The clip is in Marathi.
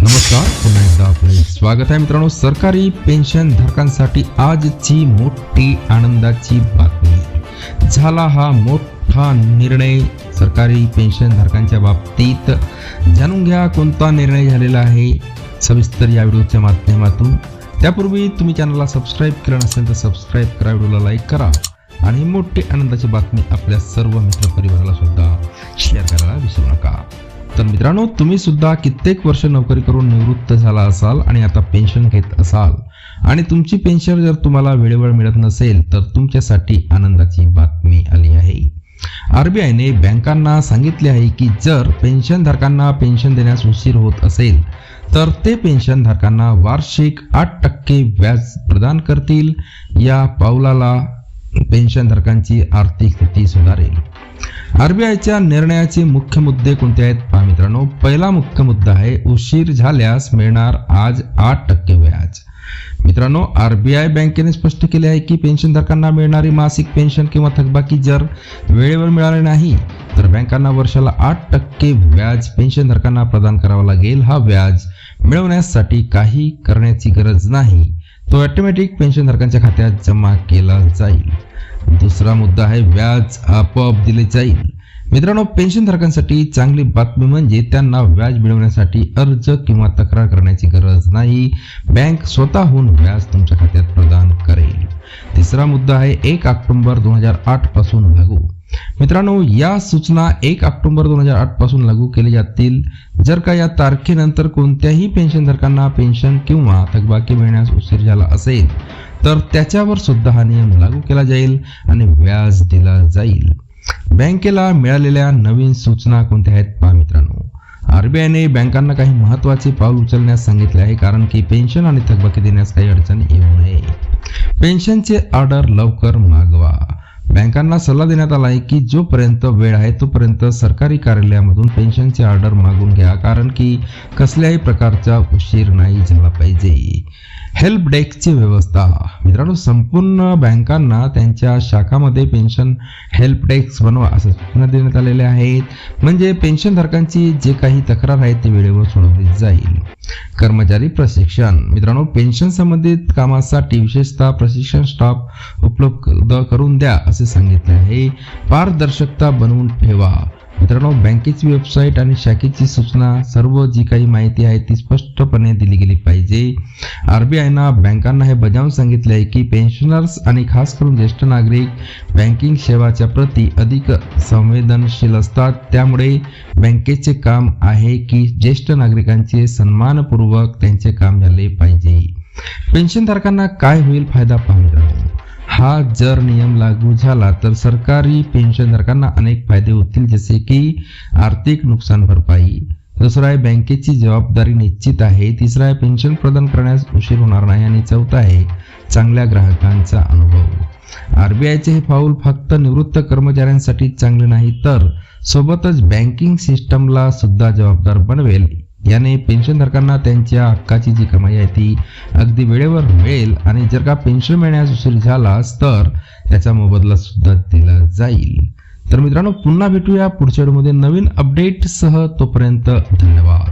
नमस्कार पुन्हा एकदा आपले स्वागत आहे मित्रांनो. सरकारी पेन्शन धारकांसाठी आजची मोठी आनंदाची बातमी. झाला हा मोठा निर्णय सरकारी पेन्शन धारकांच्या बाबतीत. जाणून घ्या कोणता निर्णय झालेला आहे. सविस्तर या व्हिडिओच्या माध्यमातून. त्यापूर्वी तुम्ही चॅनलला सबस्क्राईब केलं नसेल तर सबस्क्राईब करा व्हिडिओला लाईक करा. आणि मोठी आनंदाची बातमी आपल्या सर्व मित्रपरिवाराला सुद्धा शेअर करायला विसरू नका. तर मित्रांनो तुम्ही सुद्धा कित्येक वर्ष नोकरी करून निवृत्त झाला असाल आणि आता पेन्शन घेत असाल. आणि तुमची पेन्शन जर तुम्हाला वेळेवर मिळत नसेल तर तुमच्यासाठी आनंदाची बातमी आली आहे. आरबीआयने बँकांना सांगितले आहे की जर पेन्शनधारकांना पेन्शन देण्यास उशीर होत असेल तर ते पेन्शनधारकांना वार्षिक आठ टक्के व्याज प्रदान करतील. या पावलाला पेन्शनधारकांची आर्थिक स्थिती सुधारेल. आरबीआयच्या निर्णयाचे मुख्य मुद्दे कोणते आहेत? मित्रांनो पहिला मुख्य मुद्दा आहे उशीर झाल्यास मिळणार आज आठ टक्के व्याज. मित्रांनो आरबीआय बँकेने स्पष्ट केले आहे की पेन्शनधारकांना मिळणारी मासिक पेन्शन किंवा थकबाकी जर वेळेवर मिळाली नाही तर बँकांना वर्षाला आठ टक्के व्याज पेन्शनधारकांना प्रदान करावा लागेल. हा व्याज मिळवण्यासाठी काही करण्याची गरज नाही. तो ऑटोमॅटिक पेन्शनधारकांच्या खात्यात जमा केला जाईल. दुसरा मुद्दा आहे व्याज आपोआप दिले जाईल. मित्रांनो पेन्शनधारकांसाठी चांगली बातमी म्हणजे त्यांना व्याज मिळवण्यासाठी अर्ज किंवा तक्रार करण्याची गरज नाही. बँक स्वतःहून व्याज तुमच्या खात्यात प्रदान करेल. तिसरा मुद्दा आहे एक ऑक्टोबर दोन हजार आठपासून लागू. मित्रांनो या सूचना एक ऑक्टोबर दोन हजार आठपासून लागू केल्या जातील. जर का या तारखेनंतर कोणत्याही पेन्शनधारकांना पेन्शन किंवा थकबाकी मिळण्यास उशीर झाला असेल तर त्याच्यावर सुद्धा हा नियम लागू केला जाईल आणि व्याज दिला जाईल. बँकेला मिळालेल्या नवीन सूचना कोणत्या आहेत पहा मित्रांनो. आरबीआयने बँकांना काही महत्त्वाचे पाऊल उचलण्यास सांगितले आहे कारण की पेन्शन आणि थकबाकी देण्यास काही अडचण येऊ नये. पेन्शनचे ऑर्डर लवकर मागवा. बँकांना सल्ला देण्यात आला आहे की जोपर्यंत वेळ आहे तोपर्यंत सरकारी कार्यालयामधून पेन्शनचे ऑर्डर मागून घ्या कारण की कसल्याही प्रकारचा उशीर नाही झाला पाहिजे. हेल्प डेस्कची व्यवस्था. मित्रांनो संपूर्ण बँकांना त्यांच्या शाखामध्ये पेन्शन हेल्प डेस्क बनवा असं सूचना देण्यात आलेल्या आहेत. म्हणजे पेन्शनधारकांची जे काही तक्रार आहे ती वेळेवर सोडवली जाईल. कर्मचारी प्रशिक्षण. मित्रांनो पेन्शन संबंधित कामासाठी विशेषतः प्रशिक्षण स्टाफ उपलब्ध करून द्या असे सांगितले आहे. पारदर्शकता बनवून ठेवा. मित्रांनो बँकेची वेबसाईट आणि शाखेची सूचना सर्व जी काही माहिती आहे ती स्पष्टपणे दिली गेली पाहिजे. आरबीआयनं बँकांना हे बजावून सांगितले आहे की पेन्शनर्स आणि खास करून ज्येष्ठ नागरिक बँकिंग सेवाच्या प्रती अधिक संवेदनशील असतात. त्यामुळे बँकेचे काम आहे की ज्येष्ठ नागरिकांचे सन्मानपूर्वक त्यांचे काम झाले पाहिजे. पेन्शनधारकांना काय होईल फायदा पाहूया. हा जर नियम लागू झाला तर सरकारी पेन्शनधारकांना अनेक फायदे होतील जसे की आर्थिक नुकसान भरपाई. दुसरा आहे बँकेची जबाबदारी निश्चित आहे. तिसरा आहे पेन्शन प्रदान करण्यास उशीर होणार नाही. आणि चौथा आहे चांगल्या ग्राहकांचा अनुभव. आरबीआयचे हे पाऊल फक्त निवृत्त कर्मचाऱ्यांसाठी चांगले नाही तर सोबतच बँकिंग सिस्टमला सुद्धा जबाबदार बनवेल. याने पेन्शनधारकांना त्यांच्या हक्काची जी कमाई आहे ती अगदी वेळेवर मिळेल आणि जर का पेन्शन मिळण्यास उशीर झालाच तर त्याचा मोबदला सुद्धा दिला जाईल. तर मित्रांनो पुन्हा भेटूया पुढच्या व्हिडिओमध्ये. नवीन अपडेटसह तोपर्यंत धन्यवाद.